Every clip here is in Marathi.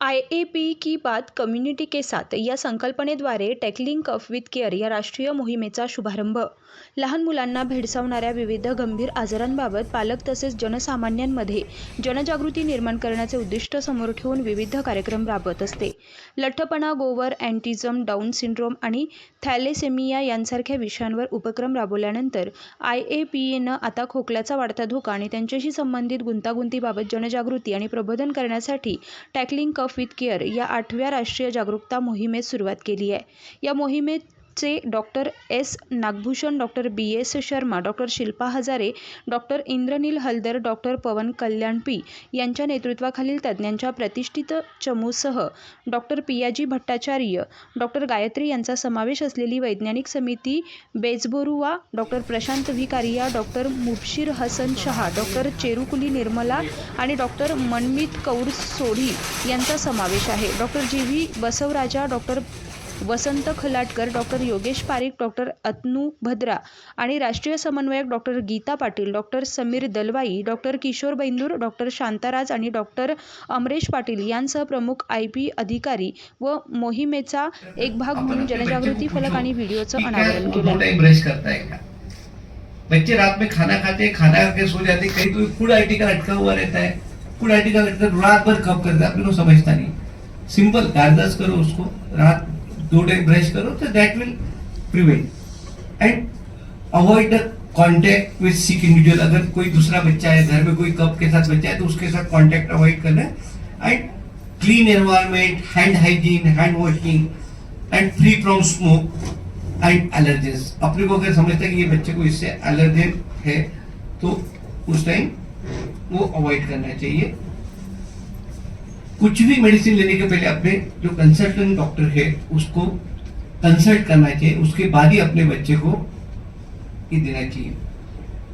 I A P की बात कम्युनिटी के साथ या संकल्पनेद्वारे टॅकलिंग कफ विथ केअर या राष्ट्रीय मोहिमेचा शुभारंभ. लहान मुलांना भेडसावणाऱ्या विविध गंभीर आजारांबाबत पालक तसेच जनसामान्यांमध्ये जनजागृती निर्माण करण्याचे उद्दिष्ट समोर ठेवून विविध कार्यक्रम राबवत असते. लठ्ठपणा गोवर अँटिझम डाऊन सिंड्रोम आणि थॅलेसेमिया यांसारख्या विषयांवर उपक्रम राबवल्यानंतर आय ए पी एनं आता खोकल्याचा वाढता धोका आणि त्यांच्याशी संबंधित गुंतागुंतीबाबत जनजागृती आणि प्रबोधन करण्यासाठी टॅकलिंग कफ विथ केअर या आठव्या राष्ट्रीय जागरूकता मोहिमेस सुरुवात केली आहे. या मोहिमेत चे doctor S. Nagabhushan doctor B. S. Sharma doctor Shilpa Hazare doctor Indraneel Haldar doctor Pavan Kalyanpi यांच्या नेतृत्वाखालील तज्ज्ञांच्या प्रतिष्ठित चमूसह डॉक्टर पियाजी भट्टाचार्य डॉक्टर गायत्री यांचा समावेश असलेली वैज्ञानिक समिती Bezbaruah doctor Prashant Bhikaria doctor Mubashir Hasan Shah doctor Cherukuli Nirmala आणि डॉक्टर मनमीत कौर सोढी यांचा समावेश आहे. Doctor G. V. Basavaraja doctor Vasant Khalatkar doctor Yogesh Pareek doctor Atanu Bhadra आणि राष्ट्रीय समन्वयक doctor Geeta Patil doctor Sameer Dalwai doctor Kishore Baindur doctor Shantaraj आणि डॉक्टर अमरेश पाटील यांसह प्रमुख आय पी अधिकारी व मोहिमेचा एक भाग म्हणून जनजागृती फलक आणि व्हिडिओचं अनावरण केलं. बच्चे रात में खाना खाते हैं खाना खा के सो जाते हैं कहीं तो फूड आर्टिकल अटका हुआ रहता है। फूड आर्टिकल अटका रात भर कब करता है? अपने को समझता नहीं। सिंपल गार्डनर्स करो उसको रात दो टाइम ब्रश करो तो that will prevent and avoid the contact with sick individual अगर कोई दूसरा बच्चा है, घर में कोई कप के साथ बच्चा है तो उसके साथ कॉन्टेक्ट अवॉइड करना. And clean environment hand hygiene hand washing and free from smoke and allergies अपने को अगर समझता है कि ये बच्चे को इससे एलर्जी है तो उस टाइम वो अवॉइड करना चाहिए. कुछ भी मेडिसिन लेने के पहले अपने जो कंसल्टेंट डॉक्टर है उसको कंसल्ट करना चाहिए। उसके बाद ही अपने बच्चे को ये देना चाहिए।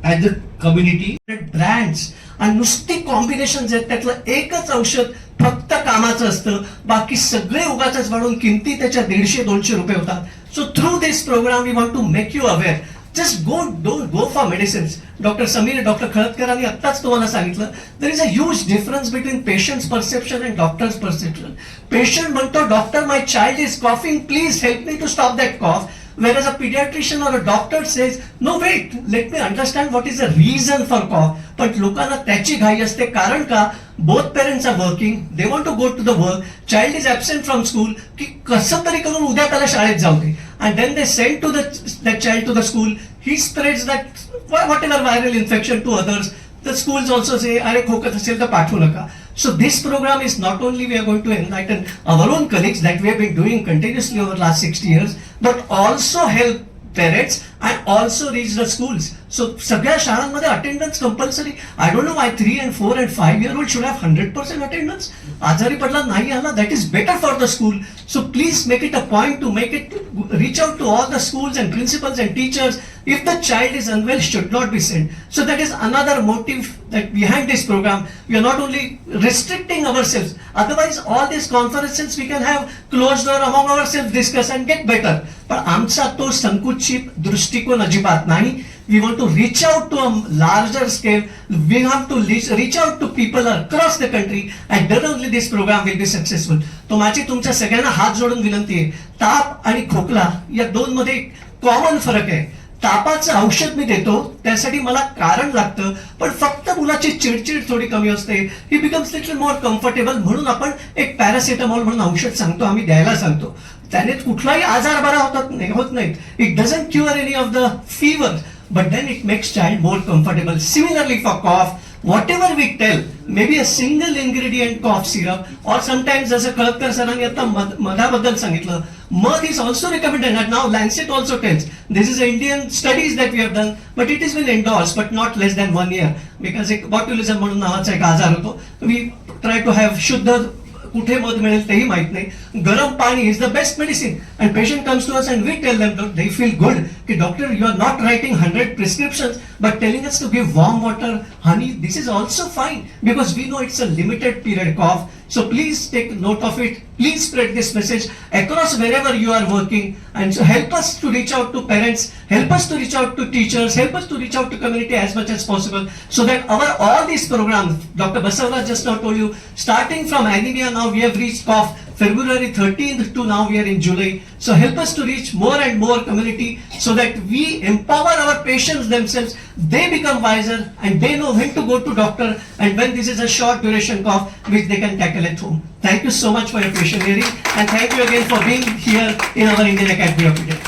ऍज अ कम्युनिटी ब्रँड्स आणि नुसती कॉम्बिनेशन आहेत त्यातलं एकच औषध फक्त कामाचं असतं. बाकी सगळे उगाच वाढून किमती त्याच्या दीडशे दोनशे रुपये होतात. So through this program we want to make you aware just go don't go for medicines doctor Sameer doctor खळदकरांनी आत्ताच तुम्हाला सांगितलं there is a huge difference between patients perception and doctors perception patient म्हणतो doctor my child is coughing please help me to stop that cough Whereas a pediatrician or a doctor says, no wait, let me understand what is the reason for cough. पण लोकांना त्याची घाई असते. कारण का? Both parents are working they want to go to the work child is absent from school की कसं तरी करून उद्या त्याला शाळेत जाऊ दे. and then they send to the that child to the school he spreads that whatever viral infection to others the schools also say अरे खोकत असेल तर पाठवू नका so this program is not only we are going to enlighten our own colleagues that we have been doing continuously over the last 60 years but also help parents and also reach the schools so सगळ्या शाळांमध्ये attendance compulsory I don't know why three and four and five year old should have hundred percent attendance आजारी पडला नाही आला that is better for the school so please make it a point to make it reach out to all the schools and principals and teachers if the child is unwell should not be sent so that is another motive that behind this program we are not only restricting ourselves otherwise all these conferences we can have closed door among ourselves discuss and get better पण आमचा तो संकुचित दृष्टिकोन अजिबात नाही. We want to reach out to a larger scale we have to reach out to people across the country and definitely this program will be successful तो माझी तुमच्या सगळ्यांना हात जोडून विनंती आहे. ताप आणि खोकला या दोन मध्ये कॉमन फरक आहे. तापाचं औषध मी देतो त्यासाठी मला कारण लागतं पण फक्त मुलाची चिडचिड थोडी कमी असते. He becomes little more comfortable म्हणून आपण एक पॅरासिटामॉल म्हणून औषध सांगतो आम्ही द्यायला सांगतो. त्याने कुठलाही आजार बरा होतात नाही होत नाहीत. It doesn't cure any of the fever but then it makes child more comfortable similarly for cough whatever we tell, maybe a single ingredient cough syrup or sometimes जसं कळतकर सरांनी आता मध मधाबद्दल सांगितलं मध is also recommended and now Lancet also tells this is Indian studies that we have done but it is been endorsed but not less than one year because एक botulism म्हणून नावाचा एक आजार होतो we try to have शुद्ध कुठे मध मिळेल तेही माहीत नाही. Garam pani is the best medicine and patient comes to us and we tell them they feel good की doctor you are not writing hundred prescription but telling us to give warm water honey this is also fine because we know it's a limited period cough So please take note of it. Please spread this message across wherever you are working and so help us to reach out to parents, help us to reach out to teachers, help us to reach out to community as much as possible so that our all these programs, Dr. Basavra just now told you, starting from anemia now we have reached cough February 13th to now we are in July. So help us to reach more and more community so that we empower our patients themselves. They become wiser and they know when to go to doctor and when this is a short duration cough which they can tackle at home. Thank you so much for your patient hearing and thank you again for being here in our Indian Academy of Pediatrics.